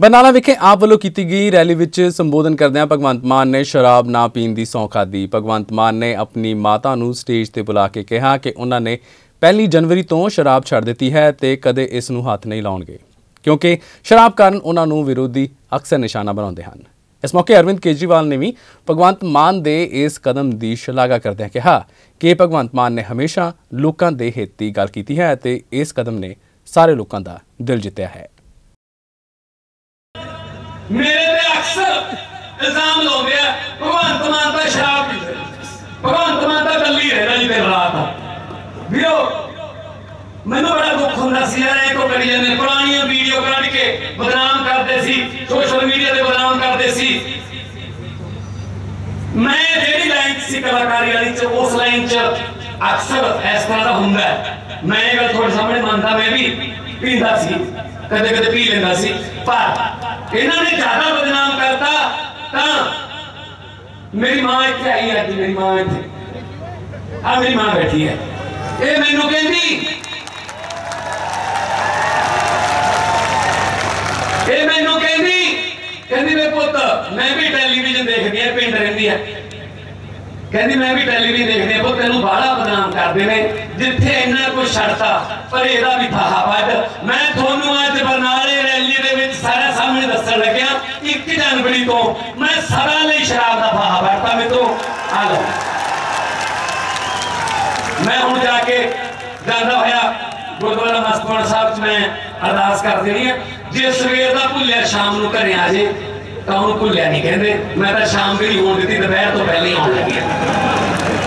ਬਰਨਾਲਾ ਵਿਖੇ ਆਪ ਵੱਲੋਂ ਕੀਤੀ ਗਈ ਰੈਲੀ ਵਿੱਚ ਸੰਬੋਧਨ ਕਰਦਿਆਂ ਭਗਵੰਤ ਮਾਨ ਨੇ ਸ਼ਰਾਬ ਨਾ ਪੀਣ ਦੀ ਸਹੁੰ ਖਾਧੀ। ਭਗਵੰਤ ਮਾਨ ਨੇ ਆਪਣੀ ਮਾਤਾ ਨੂੰ ਸਟੇਜ ਤੇ ਬੁਲਾ ਕੇ ਕਿਹਾ ਕਿ ਉਹਨਾਂ ਨੇ ਪਹਿਲੀ ਜਨਵਰੀ ਤੋਂ ਸ਼ਰਾਬ ਛੱਡ ਦਿੱਤੀ ਹੈ ਤੇ ਕਦੇ ਇਸ ਨੂੰ ਹੱਥ ਨਹੀਂ ਲਾਉਣਗੇ, ਕਿਉਂਕਿ ਸ਼ਰਾਬ ਕਾਰਨ ਉਹਨਾਂ ਨੂੰ ਵਿਰੋਧੀ ਅਕਸਰ ਨਿਸ਼ਾਨਾ ਬਣਾਉਂਦੇ ਹਨ। ਇਸ ਮੌਕੇ ਅਰਵਿੰਦ ਕੇਜਰੀਵਾਲ ਨੇ ਵੀ ਭਗਵੰਤ ਮਾਨ ਦੇ ਇਸ ਕਦਮ ਦੀ ਸ਼ਲਾਘਾ ਕਰਦਿਆਂ ਕਿਹਾ ਕਿ ਭਗਵੰਤ ਮਾਨ ਨੇ ਹਮੇਸ਼ਾ ਲੋਕਾਂ ਦੇ ਹਿੱਤ ਦੀ ਗੱਲ ਕੀਤੀ ਹੈ ਤੇ ਇਸ ਕਦਮ ਨੇ ਸਾਰੇ ਲੋਕਾਂ ਦਾ ਦਿਲ ਜਿੱਤਿਆ ਹੈ। ਮੇਰੇ ਤੇ ਅਕਸਰ ਇਲਜ਼ਾਮ ਲਾਉਂਦੇ ਆ, ਭਗਵੰਤ ਮਾਨ ਤਾਂ ਸ਼ਰਾਬ ਪੀਂਦਾ ਭਗਵੰਤ ਮਾਨ ਤਾਂ ਗੱਲੀ ਰਹਿਣਾ ਜੀ ਦਿਨ ਰਾਤ। ਵੀਰੋ, ਮੈਨੂੰ ਬੜਾ ਦੁੱਖ ਹੁੰਦਾ ਸੀ ਯਾਰ, ਇਹ ਕੋ ਕਰੀ ਜਾਂਦੇ। ਪੁਰਾਣੀਆਂ ਵੀਡੀਓ ਕੱਢ ਕੇ ਬਦਨਾਮ ਕਰਦੇ ਸੀ, ਸੋਸ਼ਲ ਮੀਡੀਆ ਤੇ ਬਦਨਾਮ ਕਰਦੇ ਸੀ। ਮੈਂ ਜਿਹੜੀ ਲਾਈਨ 'ਚ ਸੀ ਕਲਾਕਾਰੀ ਵਾਲੀ ਚ, ਉਸ ਲਾਈਨ 'ਚ ਅਕਸਰ ਇਸ ਤਰ੍ਹਾਂ ਦਾ ਹੁੰਦਾ ਮੈਂ ਇਹ ਗੱਲ ਤੁਹਾਡੇ ਸਾਹਮਣੇ ਮੰਨਦਾ, ਮੈਂ ਵੀ ਪੀਂਦਾ ਸੀ। ਕਦੇ ਕਦੇ ਪੀ ਲੈਂਦਾ ਸੀ। ਪਰ ਇਹਨਾਂ ਨੇ ਜ਼ਿਆਦਾ ਬਦਨਾਮ ਕਰਤਾ, ਤਾਂ ਮੇਰੀ ਮਾਂ ਇੱਥੇ ਆਈ ਅੱਜ, ਮੇਰੀ ਮਾਂ ਇੱਥੇ। ਆ ਮੇਰੀ ਮਾਂ ਬੈਠੀ ਹੈ। ਇਹ ਮੈਨੂੰ ਕਹਿੰਦੀ, ਇਹ ਮੈਨੂੰ ਕਹਿੰਦੀ ਕਹਿੰਦੀ ਮੇਰੇ ਪੁੱਤ, ਮੈਂ ਵੀ ਟੈਲੀਵਿਜ਼ਨ ਦੇਖਦੀ ਆ ਪਿੰਡ ਰਹਿੰਦੀ ਆ ਕਹਿੰਦੀ ਮੈਂ ਵੀ ਟੈਲੀਵਿਜ਼ਨ ਦੇਖਦੀ ਆ ਪੁੱਤ ਤੈਨੂੰ ਬਾਹਲਾ ਬਦਨਾਮ ਕਰਦੇ ਨੇ। ਜਿੱਥੇ ਇੰਨਾ ਕੁਝ ਛੱਡਤਾ, ਪਰ ਇਹਦਾ ਵੀ ਥਾਹਾ ਵੱਧ। ਮੈਂ 21 ਜਨਵਰੀ ਤੋਂ। ਮੈਂ ਸਾਰਾ ਲਈ ਸ਼ਰਾਬ ਦਾ ਫਾਹਾ ਵਰਤਾ ਮਿੱਤਰੋ, ਆ ਲਓ। ਮੈਂ ਹੁਣ ਜਾ ਕੇ ਜਾਂਦਾ ਹੋਇਆ ਗੁਰਦੁਆਰਾ ਮਸਤਪੁਰ ਸਾਹਿਬ 'ਚ ਮੈਂ ਅਰਦਾਸ ਕਰ ਦੇਣੀ ਹੈ ਜੇ ਸਵੇਰ ਦਾ ਭੁੱਲਿਆ, ਸ਼ਾਮ ਨੂੰ ਘਰੇ ਆ ਜੇ, ਤਾਂ ਉਹਨੂੰ ਭੁੱਲਿਆ ਨਹੀਂ ਕਹਿੰਦੇ। ਮੈਂ ਤਾਂ ਸ਼ਾਮ ਵੀ ਹੋਣ ਦਿੱਤੀ, ਦੁਪਹਿਰ ਤੋਂ ਪਹਿਲੇ ਆਉਣ ਲੱਗੀ